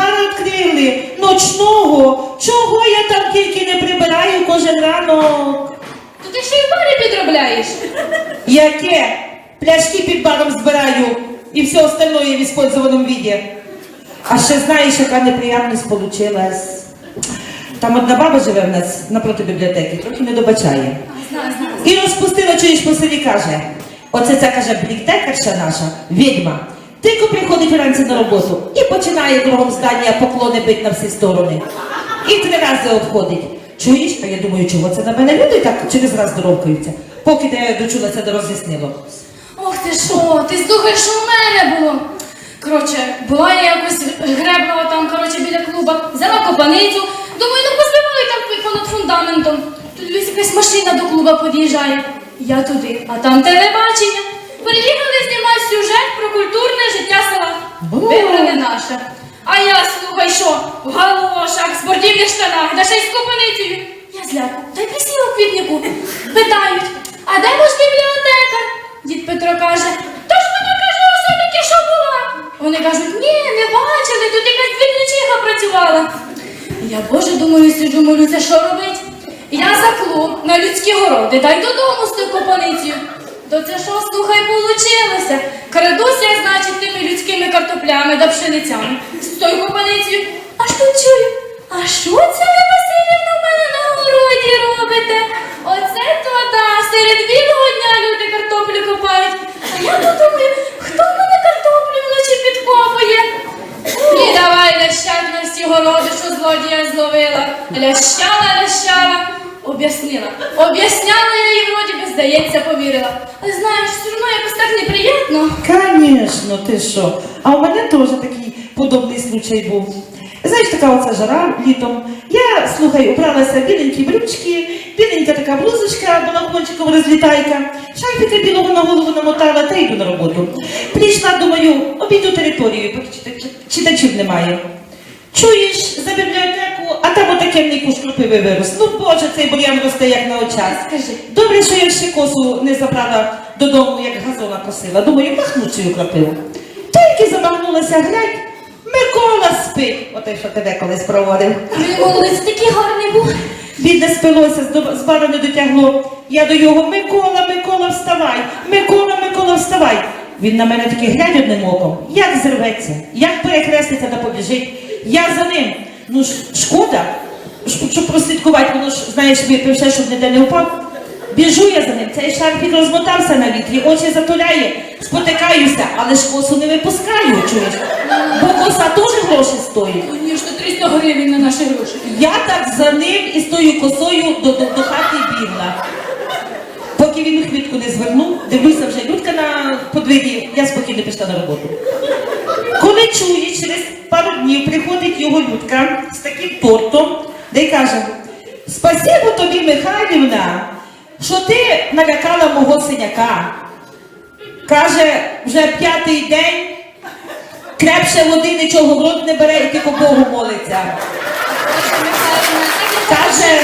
відкрили, ночного. Чого я там тільки не прибираю кожен ранок? То ти ще й барі підробляєш. Яке? Пляшки під баром збираю і все остальное в использованном виде. А ще знаєш, яка неприємність получилась. Там одна баба живе в нас напроти бібліотеки, трохи не добачає. І розпустила, чуєш по селі каже. Оце ця каже бліктекарша наша, відьма. Тільки приходить вранці на роботу і починає кругом здання поклони бить на всі сторони. І три рази обходить. Чуєш? А я думаю, чого це на мене люди так через раз здоровкаються. Поки я дочулася до роз'яснило. Ох ти що, ти слухай, що в мене було. Коротше, була я якось гребла там, коротше, біля клуба, взяла копаницю, думаю, ну позбивали там понад фундаментом. Тут якась машина до клуба під'їжджає. Я туди, а там телебачення. Приїхали знімати сюжет про культурне життя села. Вибране наше. А я, слухай, що, в галошах, спортивних штанах, да ще й з копаницею. Я зляку, та й присіла в квітнику. Питають, а де ваш бібліотекар? Дід Петро каже, то ж вона каже, усе таки, що була. Вони кажуть, ні, не бачили, тут якась двірничиха працювала. Я, Боже, думаю, сиджу, молюся, що робить? Я за клуб на людські городи, дай додому з тою копаницею. То це що, слухай, получилося? Крадуся, значить, тими людськими картоплями да пшеницями з тою. Аж тут чую. А що це ви, Василівна, в мене на городі робите? Оце то да, серед білого дня люди картоплю копають. А я тут думаю, хто в мене картоплю вночі підкопує? І давай лящать на всі городи, що злодія зловила. Лящала, лящала. Об'яснила. Об'ясняла я їй вроді би, здається, повірила. Але знаєш, все одно якось так неприємно. Конечно, ти що? А у мене теж такий подобний случай був. Знаєш, така оця жара літом. Я, слухай, убралася біленькі брючки, біленька така блузочка, балахончиком розлітайка, шарфіка білого на голову намотала та йду на роботу. Прийшла, думаю, обійду територію, поки читачів немає. Чуєш за бібліотеку, а там отакенний куш кропиви вирос. Ну, боже, цей бур'ян росте як на очах. Скажи. Добре, що я ще косу не забрала додому, як газона косила. Думаю, махну цю крапиву. Тільки замахнулася, глянь, Микола спить. Отой, що тебе колись проводив. Молодець такий гарний був. Бідне спилося, з бару не дотягло. Я до його Микола, Микола, вставай! Микола, Микола, вставай! Він на мене таки глянь одним оком, як зірветься, як перехреститься та побіжить. Я за ним. Ну ж шкода, щоб, щоб прослідкувати, воно ж, знаєш, випивши, щоб ніде не впав. Біжу я за ним, цей шарфік розмотався на вітрі, очі затуляє, спотикаюся, але ж косу не випускаю, чуєш? Бо коса теж гроші стоїть. Звісно, 300 гривень на наші гроші. Я так за ним і з тою косою до, до, до хати бігла. Поки він хвітку не звернув, дивлюся вже людка на подвір'ї, я спокійно пішла на роботу. Коли чую, через пару днів приходить його людка з таким тортом, де й каже: Спасибо тобі, Михайлівна, що ти налякала мого синяка. Каже, вже п'ятий день крепше води нічого в рот не бере і тільки Богу молиться. Каже,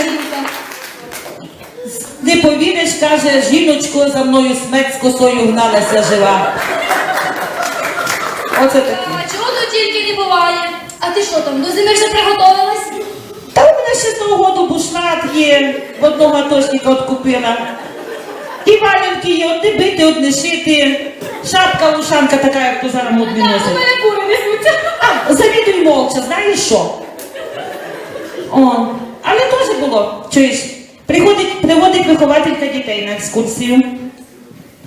не повіриш, каже, жіночко за мною смерть з косою гналася жива. Оце таке. А чого тут тільки не буває? А ти що там, до зими вже приготувалась? Та у мене ще з того году бушлат є, в одного атошника от купила. І валянки є, одне бити, одне шити. Шапка, ушанка така, як то зараз модні Так, у носить. мене кури несуться. А, завідуй молча, знаєш що? О, але теж було. Чуєш, приходить, приводить вихователька дітей на екскурсію.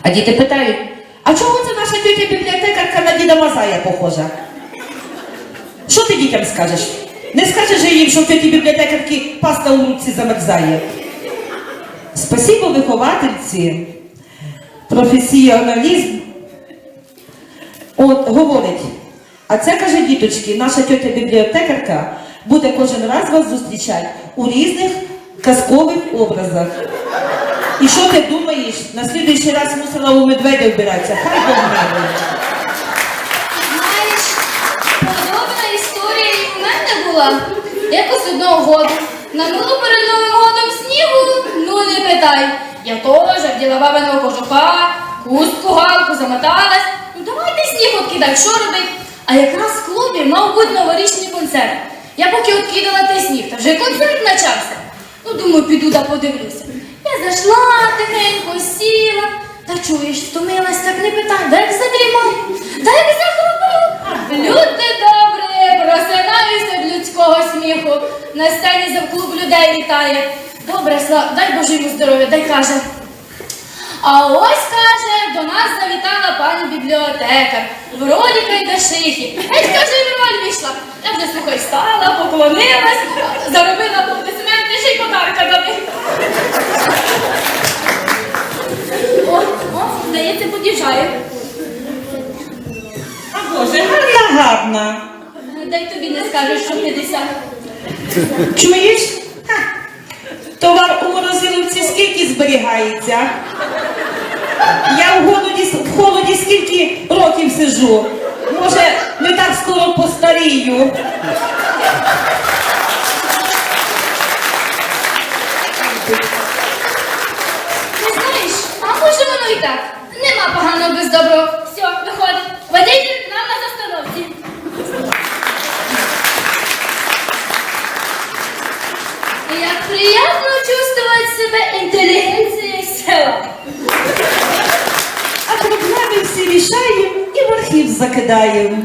А діти питають, а чого це наша тетя бібліотекарка на діда Мазая похожа? Що ти дітям скажеш? Не скажеш же їм, що в тьоті бібліотекарки паста у руці замерзає. Спасибо виховательці, професіоналізм. От говорить, а це каже діточки, наша тьотя бібліотекарка буде кожен раз вас зустрічати у різних казкових образах. І що ти думаєш, на слідуючий раз мусила у медведя вбиратися? Хай Бог милує. Знаєш, подобна історія і в мене була. Якось одного году. На милу перед Новим питають. Я теж вділа бабиного кожуха, хустку галку замоталась. Ну давайте сніг откидай, що робить? А якраз в клубі мав бути новорічний концерт. Я поки откидала той сніг, та вже концерт почався. Ну, думаю, піду да подивлюся. Зайшла тихенько, сіла. Та чуєш, стомилась, так не питай, дай як задрімаю, дай як захропив. Люди добрі, просинаюся від людського сміху. На сцені за клуб людей вітає. Добре, слава, дай Боже йому здоров'я, дай каже. А ось каже, до нас завітала пані бібліотекар. Вроді Кайдашихі. Геть каже, нормаль вийшла. Я вже слухай, стала, поклонилась, заробила й подарка дали. О, о, здається, подіжджає. А Боже, гарна, гарна. Дай тобі не скажеш, що 50. Чуєш? Ха. Товар у морозиловці скільки зберігається? Я в голоді, в холоді скільки років сижу. Може, не так скоро постарію. Ти знаєш, а може воно і так. Нема поганого без доброго. Все, виходить. Водитель нам на застановці. Як приємно чувствувати себе інтелігенцією села. А проблеми всі рішаємо і в архів закидаємо.